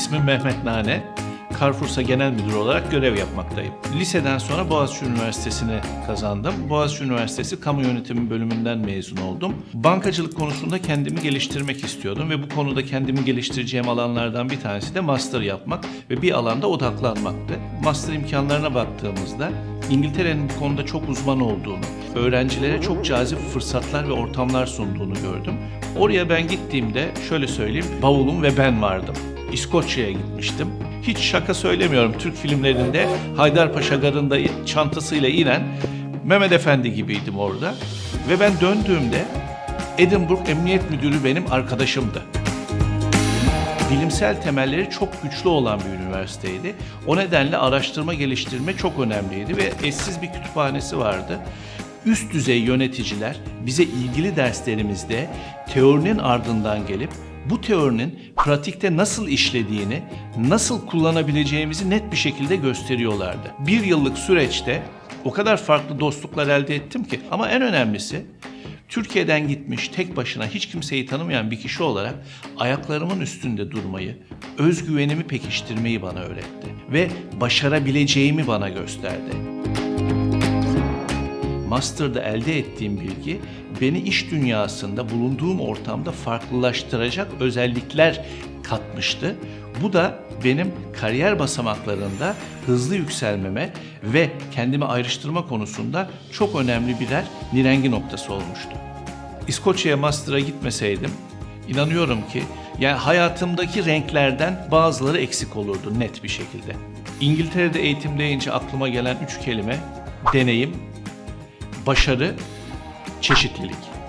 İsmim Mehmet Nane. Carrefour'sa genel müdür olarak görev yapmaktayım. Liseden sonra Boğaziçi Üniversitesi'ni kazandım. Boğaziçi Üniversitesi Kamu Yönetimi bölümünden mezun oldum. Bankacılık konusunda kendimi geliştirmek istiyordum ve bu konuda kendimi geliştireceğim alanlardan bir tanesi de master yapmak ve bir alanda odaklanmaktı. Master imkanlarına baktığımızda İngiltere'nin bu konuda çok uzman olduğunu, öğrencilere çok cazip fırsatlar ve ortamlar sunduğunu gördüm. Oraya ben gittiğimde şöyle söyleyeyim, bavulum ve ben vardım. İskoçya'ya gitmiştim. Hiç şaka söylemiyorum. Türk filmlerinde Haydarpaşa Garı'nda çantasıyla inen Mehmet Efendi gibiydim orada. Ve ben döndüğümde Edinburgh Emniyet Müdürü benim arkadaşımdı bilimsel temelleri çok güçlü olan bir üniversiteydi. O nedenle araştırma geliştirme çok önemliydi ve eşsiz bir kütüphanesi vardı. Üst düzey yöneticiler bize ilgili derslerimizde teorinin ardından gelip bu teorinin pratikte nasıl işlediğini, nasıl kullanabileceğimizi net bir şekilde gösteriyorlardı. Bir yıllık süreçte o kadar farklı dostluklar elde ettim ki ama en önemlisi Türkiye'den gitmiş tek başına hiç kimseyi tanımayan bir kişi olarak ayaklarımın üstünde durmayı, özgüvenimi pekiştirmeyi bana öğretti ve başarabileceğimi bana gösterdi. Master'da elde ettiğim bilgi beni iş dünyasında bulunduğum ortamda farklılaştıracak özellikler katmıştı. Bu da benim kariyer basamaklarında hızlı yükselmeme ve kendimi ayrıştırma konusunda çok önemli birer nirengi noktası olmuştu. İskoçya'ya master'a gitmeseydim inanıyorum ki yani hayatımdaki renklerden bazıları eksik olurdu net bir şekilde. İngiltere'de eğitim deyince aklıma gelen üç kelime deneyim, başarı, çeşitlilik.